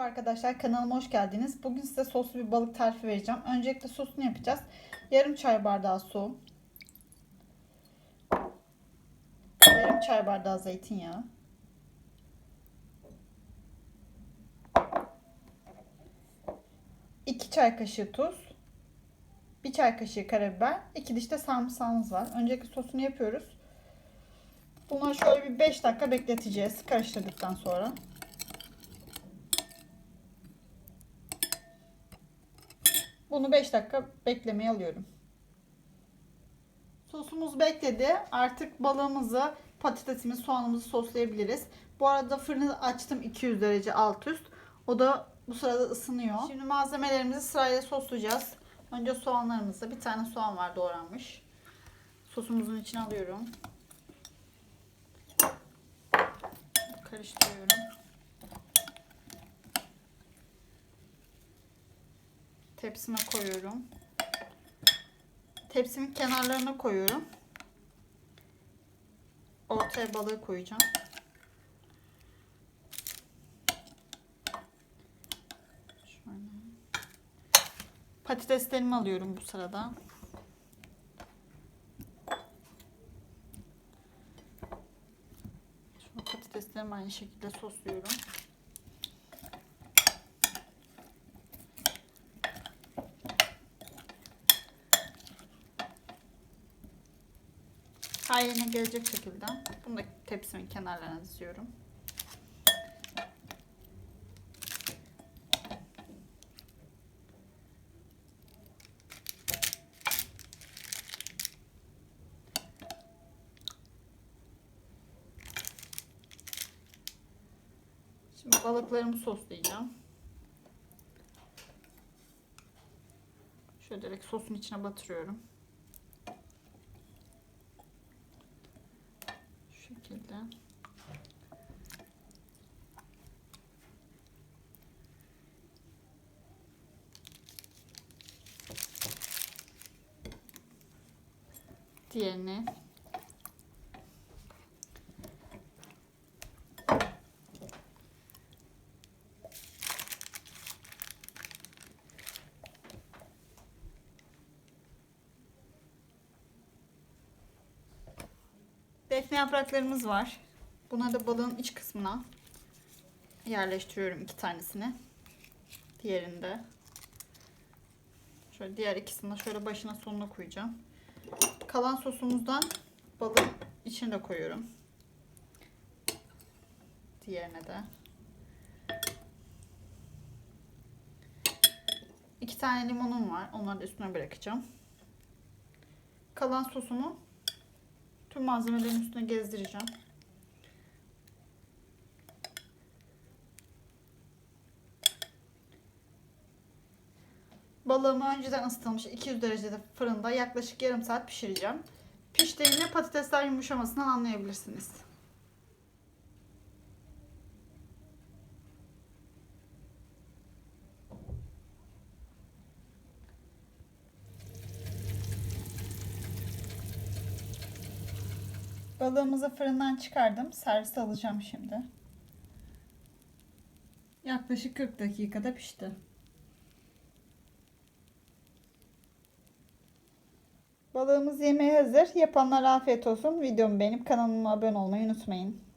Merhaba arkadaşlar kanalıma hoş geldiniz. Bugün size soslu bir balık tarifi vereceğim. Öncelikle sosunu yapacağız. Yarım çay bardağı su. Yarım çay bardağı zeytinyağı. İki çay kaşığı tuz. Bir çay kaşığı karabiber. iki diş de sarımsağımız var. Öncelikle sosunu yapıyoruz. Bunu şöyle bir 5 dakika bekleteceğiz karıştırdıktan sonra. Bunu 5 dakika beklemeye alıyorum. Sosumuz bekledi. Artık balığımızı, patatesimizi, soğanımızı soslayabiliriz. Bu arada fırını açtım 200 derece alt üst. O da bu sırada ısınıyor. Şimdi malzemelerimizi sırayla soslayacağız. Önce soğanlarımızı. Bir tane soğan var doğranmış. Sosumuzun içine alıyorum. Karıştırıyorum. Tepsime koyuyorum. Tepsimin kenarlarına koyuyorum. Ortaya balığı koyacağım. Şöyle. Patateslerimi alıyorum bu sırada. Şu patateslerimi aynı şekilde sosluyorum. Yerine gelecek şekilde. Bunu da tepsimin kenarlarına diziyorum. Şimdi balıklarımı soslayacağım. Şöyle direkt sosun içine batırıyorum. Şu şekilde. Diğerini Defne yapraklarımız var. Buna da balığın iç kısmına yerleştiriyorum iki tanesini. Diğerinde. Şöyle diğer ikisini de şöyle başına sonuna koyacağım. Kalan sosumuzdan balığın içine de koyuyorum. Diğerine de. İki tane limonum var. Onları da üstüne bırakacağım. Kalan sosumu Tüm malzemelerin üstüne gezdireceğim. Balığımı önceden ısıtılmış 200 derecede fırında yaklaşık yarım saat pişireceğim. Piştiğinde patatesler yumuşamasından anlayabilirsiniz. Balığımızı fırından çıkardım. Servis alacağım şimdi. Yaklaşık 40 dakikada pişti. Balığımız yemeğe hazır. Yapanlar afiyet olsun. Videomu beğenip kanalıma abone olmayı unutmayın.